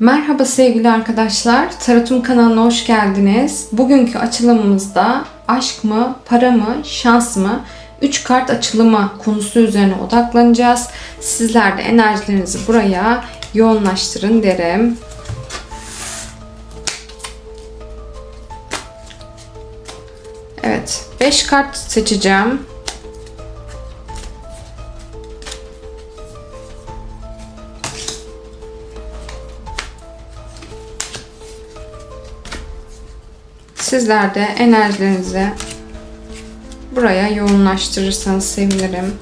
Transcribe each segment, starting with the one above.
Merhaba sevgili arkadaşlar, Tarot'un kanalına hoş geldiniz. Bugünkü açılımımızda aşk mı, para mı, şans mı? 3 kart açılımı konusu üzerine odaklanacağız. Sizler de enerjilerinizi buraya yoğunlaştırın derim. Evet, 5 kart seçeceğim. Sizler de enerjilerinizi buraya yoğunlaştırırsanız sevinirim.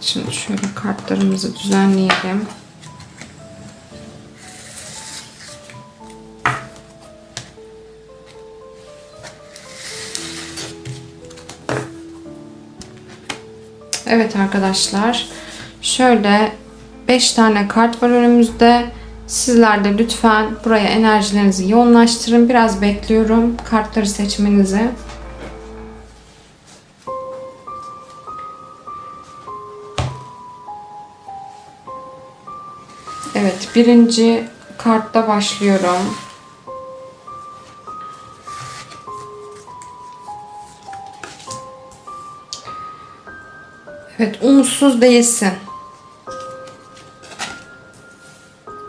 Şimdi şöyle kartlarımızı düzenleyelim. Evet arkadaşlar. Şöyle 5 tane kart var önümüzde. Sizler de lütfen buraya enerjilerinizi yoğunlaştırın. Biraz bekliyorum kartları seçmenizi. Evet, birinci kartta başlıyorum. Evet, umutsuz değilsin.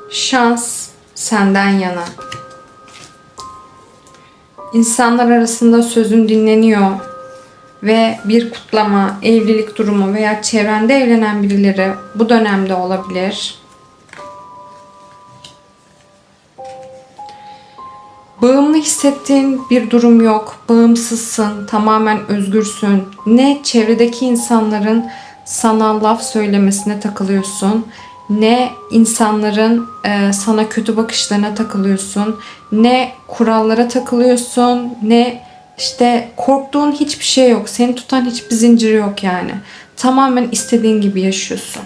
Şans senden yana. İnsanlar arasında sözün dinleniyor ve bir kutlama, evlilik durumu veya çevrende evlenen birileri bu dönemde olabilir. Bağımlı hissettiğin bir durum yok. Bağımsızsın, tamamen özgürsün. Ne çevredeki insanların sana laf söylemesine takılıyorsun, ne insanların e, sana kötü bakışlarına takılıyorsun, ne kurallara takılıyorsun, ne işte korktuğun hiçbir şey yok. Seni tutan hiçbir zincir yok yani. Tamamen istediğin gibi yaşıyorsun.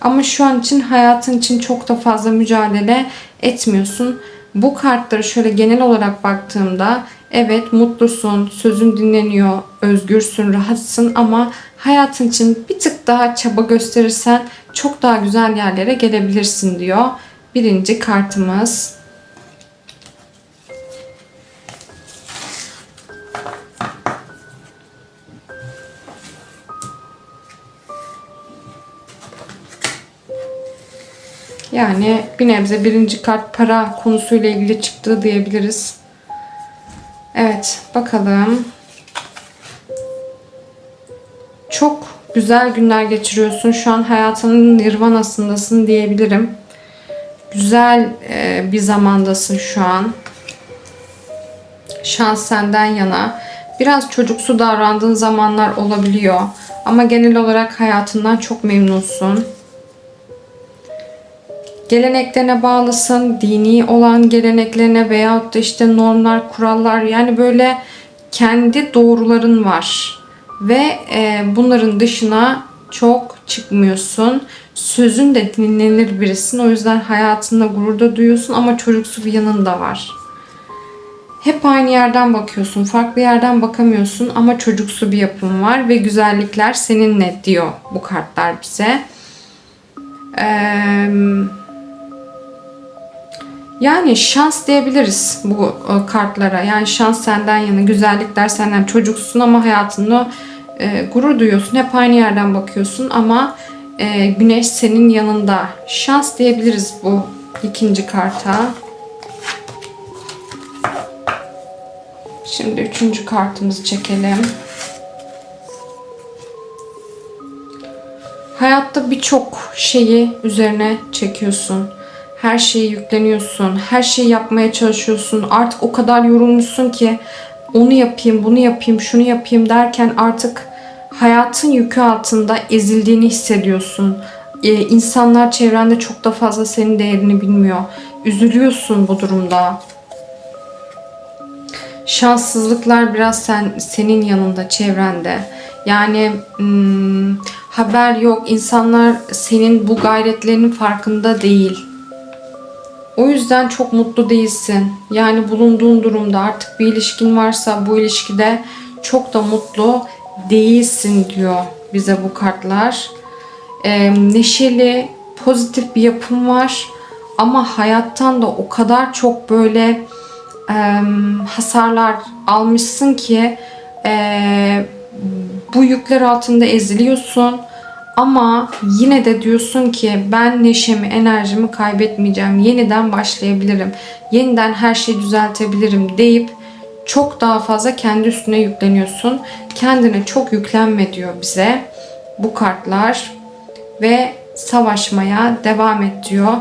Ama şu an için hayatın için çok da fazla mücadele etmiyorsun. Bu kartları şöyle genel olarak baktığımda evet mutlusun, sözün dinleniyor, özgürsün, rahatsın ama hayatın için bir tık daha çaba gösterirsen çok daha güzel yerlere gelebilirsin diyor. Birinci kartımız. Yani bir nebze birinci kart para konusuyla ilgili çıktığı diyebiliriz. Evet bakalım. Çok güzel günler geçiriyorsun. Şu an hayatının nirvanasındasın diyebilirim. Güzel e, bir zamandasın şu an. Şans senden yana. Biraz çocuksu davrandığın zamanlar olabiliyor. Ama genel olarak hayatından çok memnunsun geleneklerine bağlısın, dini olan geleneklerine veyahut da işte normlar, kurallar yani böyle kendi doğruların var ve e, bunların dışına çok çıkmıyorsun. Sözün de dinlenir birisin. O yüzden hayatında gururda duyuyorsun ama çocuksu bir yanın da var. Hep aynı yerden bakıyorsun. Farklı yerden bakamıyorsun ama çocuksu bir yapın var ve güzellikler seninle diyor bu kartlar bize. Eee yani şans diyebiliriz bu e, kartlara. Yani şans senden yana, güzellikler senden. Çocuksun ama hayatında e, gurur duyuyorsun. Hep aynı yerden bakıyorsun ama e, güneş senin yanında. Şans diyebiliriz bu ikinci karta. Şimdi üçüncü kartımızı çekelim. Hayatta birçok şeyi üzerine çekiyorsun Her şeye yükleniyorsun. Her şeyi yapmaya çalışıyorsun. Artık o kadar yorulmuşsun ki onu yapayım, bunu yapayım, şunu yapayım derken artık hayatın yükü altında ezildiğini hissediyorsun. Ee, insanlar çevrende çok da fazla senin değerini bilmiyor. Üzülüyorsun bu durumda. Şanssızlıklar biraz sen senin yanında, çevrende. Yani hmm, haber yok. İnsanlar senin bu gayretlerinin farkında değil. O yüzden çok mutlu değilsin. Yani bulunduğun durumda artık bir ilişkin varsa bu ilişkide çok da mutlu değilsin diyor bize bu kartlar. Ee, neşeli, pozitif bir yapım var. Ama hayattan da o kadar çok böyle e, hasarlar almışsın ki e, bu yükler altında eziliyorsun. Ama yine de diyorsun ki ben neşemi, enerjimi kaybetmeyeceğim. Yeniden başlayabilirim. Yeniden her şeyi düzeltebilirim deyip çok daha fazla kendi üstüne yükleniyorsun. Kendine çok yüklenme diyor bize bu kartlar ve savaşmaya devam et diyor.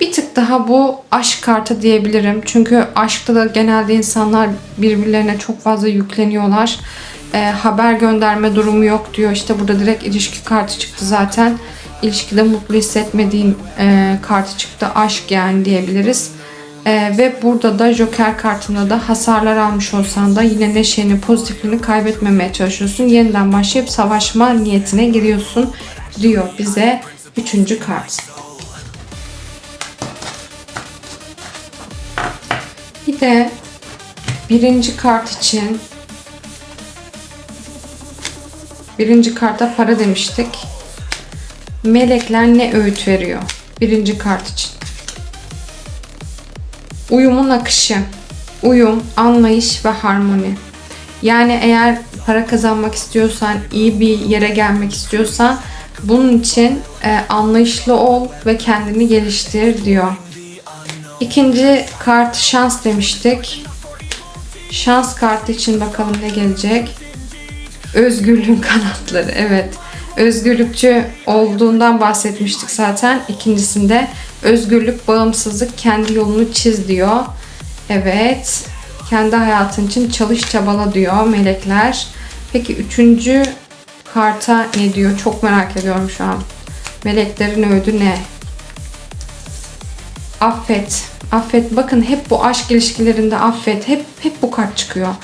Bir tık daha bu aşk kartı diyebilirim. Çünkü aşkta da genelde insanlar birbirlerine çok fazla yükleniyorlar. E, haber gönderme durumu yok diyor. İşte burada direkt ilişki kartı çıktı zaten. İlişkide mutlu hissetmediğin e, kartı çıktı. Aşk yani diyebiliriz. E, ve burada da Joker kartında da hasarlar almış olsan da yine neşeni, pozitifliğini kaybetmemeye çalışıyorsun. Yeniden başlayıp savaşma niyetine giriyorsun diyor bize üçüncü kart. Bir de birinci kart için birinci karta para demiştik. Melekler ne öğüt veriyor? Birinci kart için. Uyumun akışı, uyum, anlayış ve harmoni. Yani eğer para kazanmak istiyorsan, iyi bir yere gelmek istiyorsan bunun için e, anlayışlı ol ve kendini geliştir diyor. İkinci kart şans demiştik. Şans kartı için bakalım ne gelecek. Özgürlüğün kanatları. Evet. Özgürlükçü olduğundan bahsetmiştik zaten. İkincisinde özgürlük, bağımsızlık, kendi yolunu çiz diyor. Evet. Kendi hayatın için çalış çabala diyor melekler. Peki üçüncü karta ne diyor? Çok merak ediyorum şu an. Meleklerin öğüdü ne? Affet. Affet. Bakın hep bu aşk ilişkilerinde affet. Hep hep bu kart çıkıyor.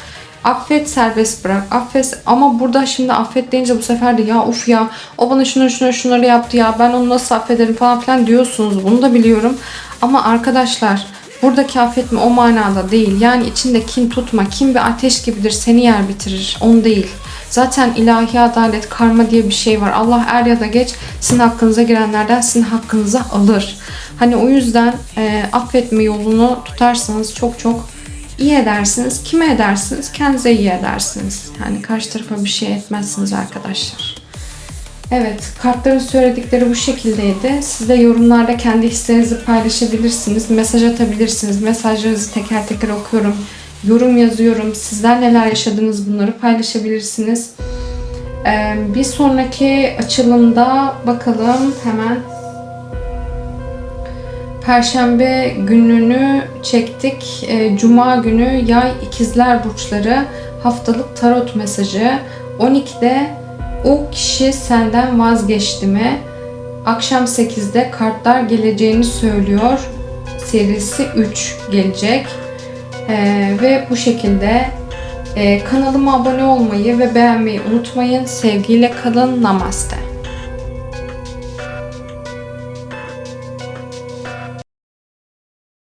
Affet serbest bırak. Affet ama burada şimdi affet deyince bu sefer de ya uf ya o bana şunları şunları şunları yaptı ya ben onu nasıl affederim falan filan diyorsunuz. Bunu da biliyorum. Ama arkadaşlar buradaki affetme o manada değil. Yani içinde kin tutma. Kin bir ateş gibidir. Seni yer bitirir. On değil. Zaten ilahi adalet, karma diye bir şey var. Allah er ya da geç sizin hakkınıza girenlerden sizin hakkınıza alır. Hani o yüzden e, affetme yolunu tutarsanız çok çok iyi edersiniz. Kime edersiniz? Kendinize iyi edersiniz. Yani karşı tarafa bir şey etmezsiniz arkadaşlar. Evet, kartların söyledikleri bu şekildeydi. Siz de yorumlarda kendi hislerinizi paylaşabilirsiniz. Mesaj atabilirsiniz. Mesajlarınızı teker teker okuyorum. Yorum yazıyorum. Sizler neler yaşadınız bunları paylaşabilirsiniz. Ee, bir sonraki açılımda bakalım hemen Perşembe gününü çektik. E, Cuma günü yay ikizler burçları haftalık tarot mesajı. 12'de o kişi senden vazgeçti mi? Akşam 8'de kartlar geleceğini söylüyor. Serisi 3 gelecek. E, ve bu şekilde e, kanalıma abone olmayı ve beğenmeyi unutmayın. Sevgiyle kalın. Namaste.